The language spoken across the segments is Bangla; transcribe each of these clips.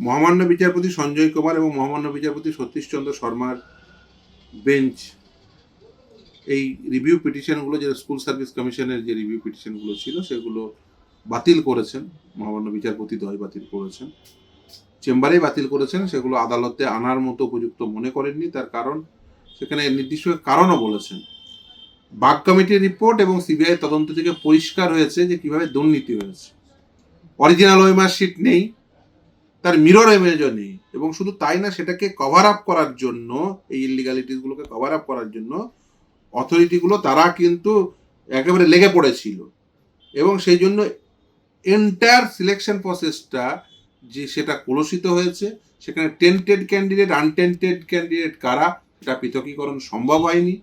মহামান্য বিচারপতি সঞ্জয় কুমার এবং মহামান্য বিচারপতি সতীশ চন্দ্র শর্মার বেঞ্চ এই রিভিউ পিটিশনগুলো যে স্কুল সার্ভিস কমিশনের যে রিভিউ পিটিশনগুলো ছিল, সেগুলো বাতিল করেছেন। মহামান্য বিচারপতি দয় বাতিল করেছেন। চেম্বারেই বাতিল করেছেন, সেগুলো আদালতে আনার মতো উপযুক্ত মনে করেননি। তার কারণ, সেখানে নির্দিষ্ট কারণও বলেছেন। বাগ কমিটির রিপোর্ট এবং সিবিআই তদন্ত থেকে পরিষ্কার হয়েছে যে কীভাবে দুর্নীতি হয়েছে। অরিজিনাল ওয়েমার শিট নেই তার মিরর ইমেজও নেই। এবং শুধু তাই না, সেটাকে কভার আপ করার জন্য, এই ইলিগালিটিসগুলোকে কভার আপ করার জন্য অথরিটিগুলো তারা কিন্তু একেবারে লেগে পড়েছিল। এবং সেই জন্য এন্টায়ার সিলেকশন প্রসেসটা যে সেটা কলুষিত হয়েছে, সেখানে টেন্টেড ক্যান্ডিডেট আনটেন্টেড ক্যান্ডিডেট কারা, সেটা পৃথকীকরণ সম্ভব হয়নি।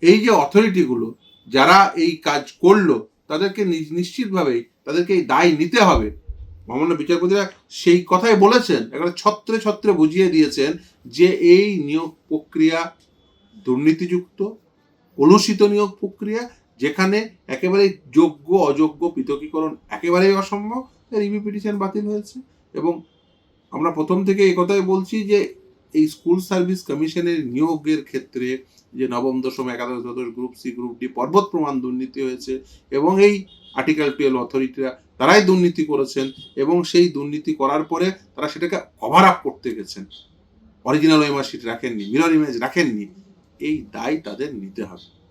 এই যে অথরিটিগুলো যারা এই কাজ করল, তাদেরকে নিশ্চিতভাবেই তাদেরকে এই দায় নিতে হবে। মহামান্য বিচারপতিরা সেই কথাই বলেছেন। এখানে ছত্রে ছত্রে বুঝিয়ে দিয়েছেন যে এই নিয়োগ প্রক্রিয়া দুর্নীতিযুক্ত, কলুষিত নিয়োগ প্রক্রিয়া, যেখানে একেবারে যোগ্য, অযোগ্য পৃথকীকরণ একেবারেই অসম্ভব রিভিউ পিটিশন বাতিল হয়েছে। এবং আমরা প্রথম থেকে এই কথাই বলছি যে এই স্কুল সার্ভিস কমিশনের নিয়োগের ক্ষেত্রে যে নবম, দশম, একাদশ, দ্বাদশ, গ্রুপ সি, গ্রুপ ডি পর্বত প্রমাণ দুর্নীতি হয়েছে এবং এই আর্টিকেল টুয়েলভ অথরিটিরা তারাই দুর্নীতি করেছেন এবং সেই দুর্নীতি করার পরে তারা সেটাকে কভার আপ করতে গেছেন। অরিজিনাল ওয়েমার শিট রাখেননি মিরর ইমেজ রাখেননি। এই দায় তাদের নিতে হবে।